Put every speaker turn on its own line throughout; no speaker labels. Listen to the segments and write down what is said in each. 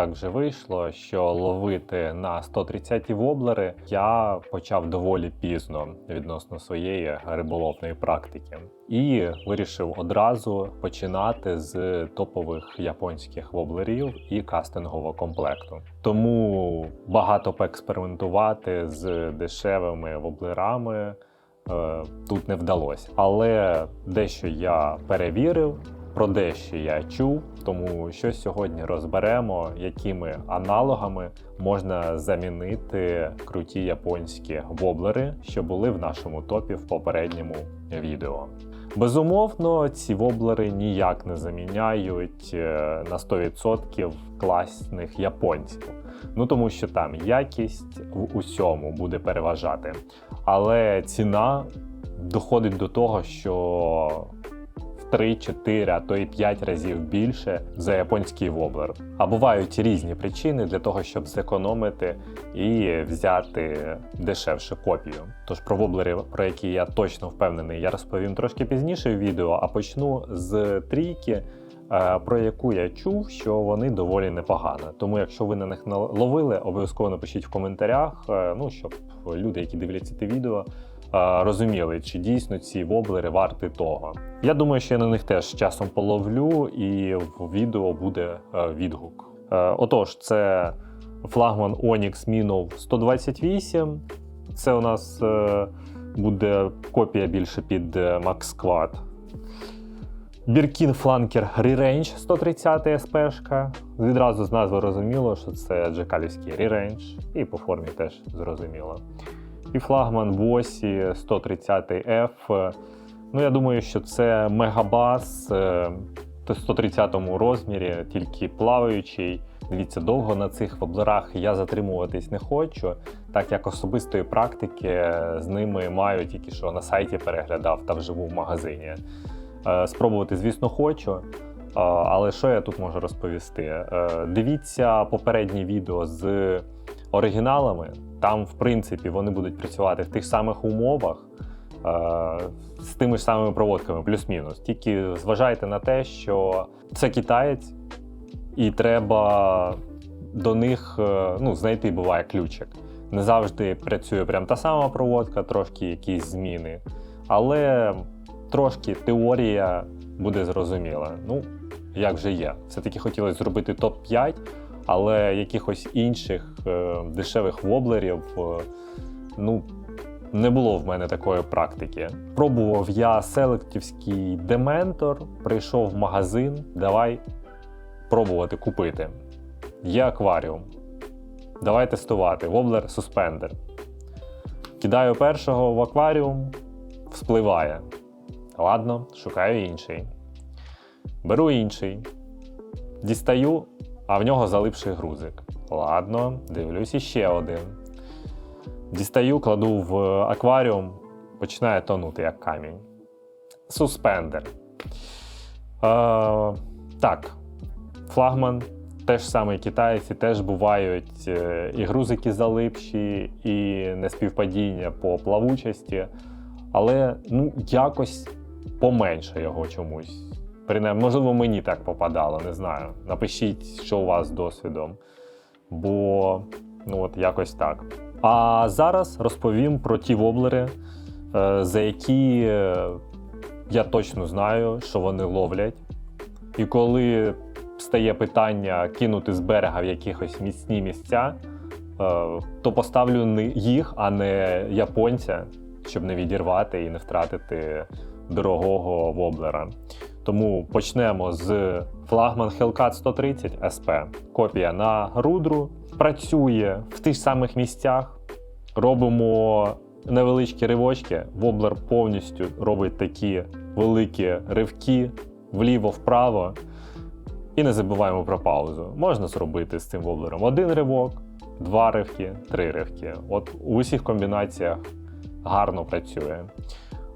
так вже вийшло, що ловити на 130-ті воблери я почав доволі пізно відносно своєї риболовної практики. І вирішив одразу починати з топових японських воблерів і кастингового комплекту. Тому багато поекспериментувати з дешевими воблерами е, тут не вдалося. Але дещо я перевірив, про дещо я чув, тому що сьогодні розберемо, якими аналогами можна замінити круті японські воблери, що були в нашому топі в попередньому відео. Безумовно, ці воблери ніяк не заміняють е, на 100% класних японців. Ну тому що там якість в усьому буде переважати. Але ціна доходить до того, що в 3, 4, а то і 5 разів більше за японський воблер. А бувають різні причини для того, щоб зекономити і взяти дешевше копію. Тож про воблери, про які я точно впевнений, я розповім трошки пізніше в відео, а почну з трійки. Е, Про яку я чув, що вони доволі непогані. Тому, якщо ви на них ловили, обов'язково напишіть в коментарях, е, ну щоб люди, які дивляться це відео, е, розуміли, чи дійсно ці воблери варті того. Я думаю, що я на них теж часом половлю, і в відео буде відгук. Отож, це флагман Onyx Minnow 128. Це у нас буде копія більше під Max Squad. Біркін Фланкер Re-Range 130 СПшка. Відразу з назви розуміло, що це джекалівський Re-Range, і по формі теж зрозуміло. І флагман Босі 130F. Ну, я думаю, що це мегабас е, в 130 розмірі, тільки плаваючий. Дивіться, довго на цих воблерах я затримуватись не хочу, так як особистої практики з ними маю тільки що на сайті переглядав та вживу в магазині. Е, Спробувати, звісно, хочу. Е, Але що я тут можу розповісти? Е, Дивіться попереднє відео з оригіналами. Там, в принципі, вони будуть працювати в тих самих умовах з тими ж самими проводками, плюс-мінус. Тільки зважайте на те, що це китаєць, і треба до них ну, знайти буває ключик. Не завжди працює прям та сама проводка, трошки якісь зміни. Але трошки теорія буде зрозуміла. Ну, як же є. Все-таки хотілося зробити топ-5, але якихось інших е, дешевих воблерів е, ну, не було в мене такої практики. Пробував я селектівський дементор, прийшов в магазин, давай пробувати купити. Є акваріум. Давай тестувати. Воблер суспендер. Кидаю першого в акваріум, вспливає. Ладно, шукаю інший. Беру інший. Дістаю, а в нього залипший грузик. Ладно, дивлюсь іще один. Дістаю, кладу в акваріум, починає тонути як камінь. Суспендер. Е, так, флагман теж самий китайці, теж бувають е, і грузики залипші, і неспівпадіння по плавучості. Але ну, якось поменше його чомусь. Принаймні, можливо, мені так попадало, не знаю. Напишіть, що у вас з досвідом. Бо ну от якось так. А зараз розповім про ті воблери, е, за які е, я точно знаю, що вони ловлять. І коли стає питання кинути з берега в якихось міцні місця, е, то поставлю їх, а не японця, щоб не відірвати і не втратити дорогого воблера. Тому почнемо з флагман Hellcat 130 SP. Копія на рудру. Працює в тих самих місцях. Робимо невеличкі ривочки. Воблер повністю робить такі великі ривки вліво-вправо. І не забуваємо про паузу. Можна зробити з цим воблером один ривок, два ривки, три ривки. От у усіх комбінаціях гарно працює.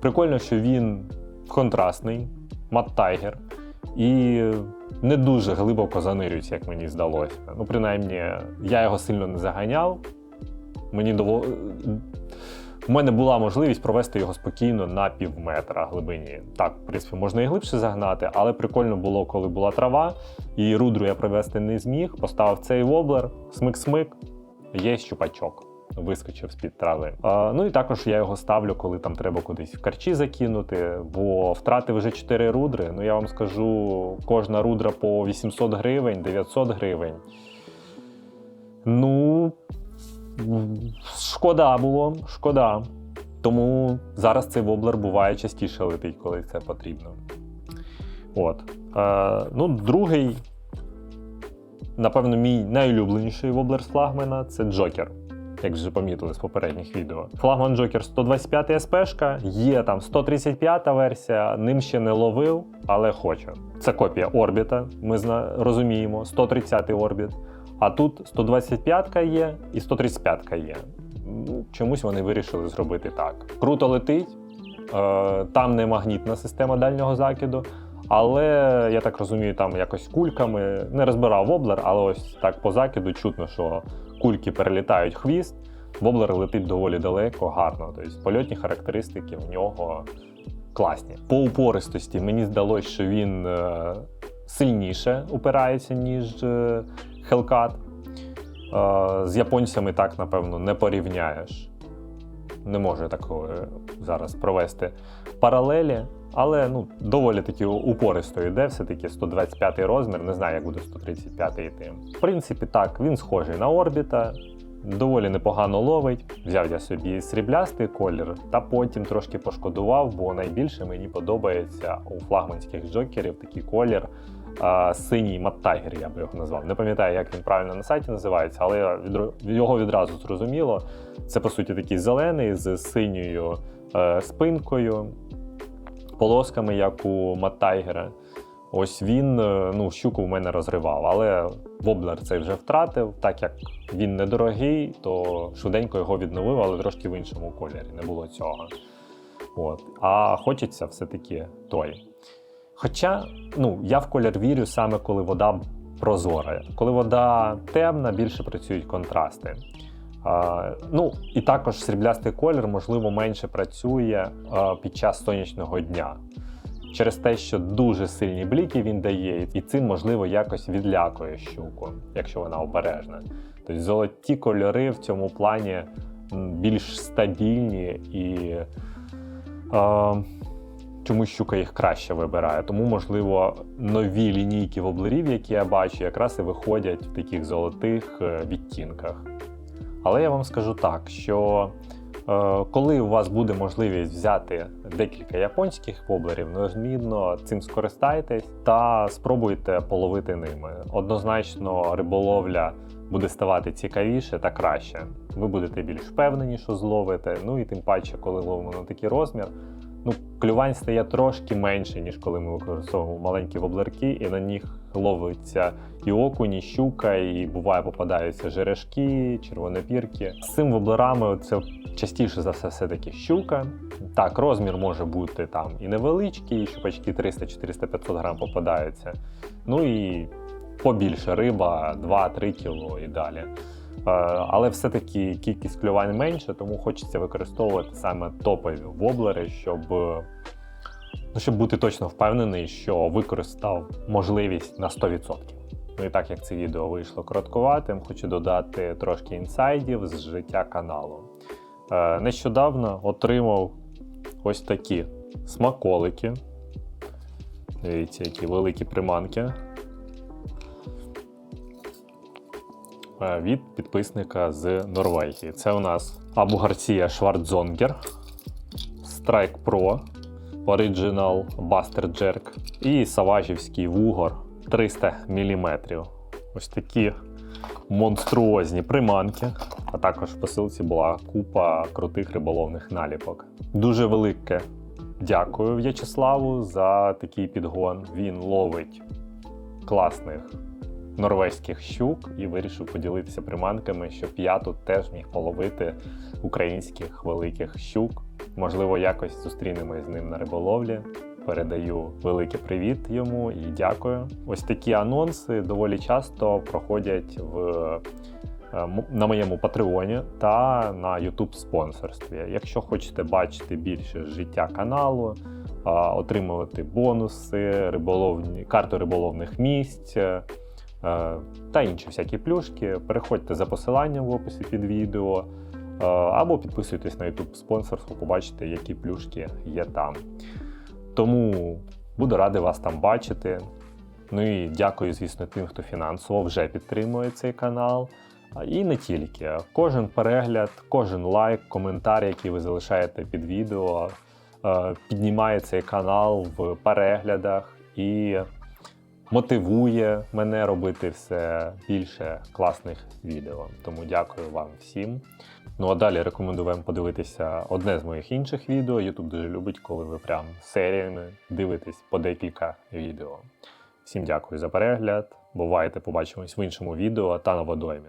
Прикольно, що він контрастний, мат тайгер, і не дуже глибоко занирюється, як мені здалося. Ну, принаймні, я його сильно не заганяв. Мені дово... У мене була можливість провести його спокійно на пів метра глибині. Так, в принципі, можна і глибше загнати, але прикольно було, коли була трава, і рудру я привести не зміг. Поставив цей воблер, смик-смик, є щупачок. Вискочив з-під трави. А, ну і також я його ставлю, коли там треба кудись в карчі закинути, бо втратив вже 4 рудри. Ну я вам скажу, кожна рудра по 800 гривень, 900 гривень. Ну, шкода було, шкода. Тому зараз цей воблер буває частіше летить, коли це потрібно. От. Е, ну, другий, напевно, мій найулюбленіший воблер з флагмана це Джокер. Як вже помітили з попередніх відео. Флагман Джокер 125 СПшка, є там 135 версія, ним ще не ловив, але хочу. Це копія Орбіта, ми зна- розуміємо, 130 Орбіт. А тут 125-ка є і 135-ка є. Ну, Чомусь вони вирішили зробити так. Круто летить, е, там не магнітна система дальнього закиду, але я так розумію, там якось кульками не розбирав воблер, але ось так по закиду чутно, що кульки перелітають хвіст. Воблер летить доволі далеко, гарно. Тобто польотні характеристики в нього класні. По упористості мені здалося, що він е, сильніше упирається, ніж Hellcat. Е, з японцями так, напевно, не порівняєш. Не можу такого е, зараз провести паралелі, але ну, доволі таки упористо йде, все-таки 125 розмір, не знаю, як буде 135 йти. В принципі, так, він схожий на орбіта, доволі непогано ловить. Взяв я собі сріблястий колір, та потім трошки пошкодував, бо найбільше мені подобається у флагманських джокерів такий колір. Синій маттайгер, я би його назвав. Не пам'ятаю, як він правильно на сайті називається, але його відразу зрозуміло. Це по суті такий зелений з синьою е, спинкою, полосками, як у маттайгера. Ось він е, ну, щуку в мене розривав, але воблер цей вже втратив. Так як він недорогий, то швиденько його відновив, але трошки в іншому кольорі. Не було цього. От. А хочеться все-таки той. Хоча ну, я в колір вірю саме коли вода прозора. Коли вода темна, більше працюють контрасти. А, ну, і також сріблястий колір, можливо, менше працює а, під час сонячного дня. Через те, що дуже сильні бліки він дає, і цим, можливо, якось відлякує щуку, якщо вона обережна. Тобто золоті кольори в цьому плані більш стабільні і е, чомусь щука їх краще вибирає. Тому, можливо, нові лінійки воблерів, які я бачу, якраз і виходять в таких золотих е, відтінках. Але я вам скажу так, що е, коли у вас буде можливість взяти декілька японських воблерів, неодмінно цим скористайтесь та спробуйте половити ними. Однозначно, риболовля буде ставати цікавіше та краще. Ви будете більш впевнені, що зловите. Ну і тим паче, коли ловимо на такий розмір. Ну, клювань стає трошки менше, ніж коли ми використовуємо маленькі воблерки, і на них ловиться і окунь, і щука, і буває попадаються жерешки, червонопірки. З цим воблерами це частіше за все все-таки щука. Так, розмір може бути там і невеличкий, і щупачки 300, 400, 500 грам попадаються. Ну і побільше риба 2-3 кіло і далі. Е, Але все-таки кількість клювань менше, тому хочеться використовувати саме топові воблери, щоб, ну, щоб бути точно впевнений, що використав можливість на 100%. Ну і так як це відео вийшло короткуватим, хочу додати трошки інсайдів з життя каналу. Е, Нещодавно отримав ось такі смаколики. Дивіться, які великі приманки. Від підписника з Норвегії. Це у нас Абу Гарсія Шварцзонгер, Strike Pro, Original Buster Jerk і Саважівський вугор 300 мм. Ось такі монструозні приманки. А також в посилці була купа крутих риболовних наліпок. Дуже велике дякую В'ячеславу за такий підгон. Він ловить класних норвезьких щук і вирішив поділитися приманками, щоб я тут теж міг половити українських великих щук. Можливо, якось зустрінемось з ним на риболовлі. Передаю великий привіт йому і дякую. Ось такі анонси доволі часто проходять в е, на моєму Патреоні та на YouTube спонсорстві. Якщо хочете бачити більше життя каналу, отримувати бонуси, риболовні, карту риболовних місць е, та інші всякі плюшки, переходьте за посиланням в описі під відео. е, Або підписуйтесь на YouTube спонсорство, побачите, які плюшки є там. Тому буду радий вас там бачити. Ну і дякую, звісно, тим, хто фінансово вже підтримує цей канал. І не тільки. Кожен перегляд, кожен лайк, коментар, який ви залишаєте під відео, е, піднімає цей канал в переглядах і мотивує мене робити все більше класних відео. Тому дякую вам всім. Ну а далі рекомендую вам подивитися одне з моїх інших відео. YouTube дуже любить, коли ви прям серіями дивитесь по декілька відео. Всім дякую за перегляд. Бувайте, побачимось в іншому відео та на водоймі.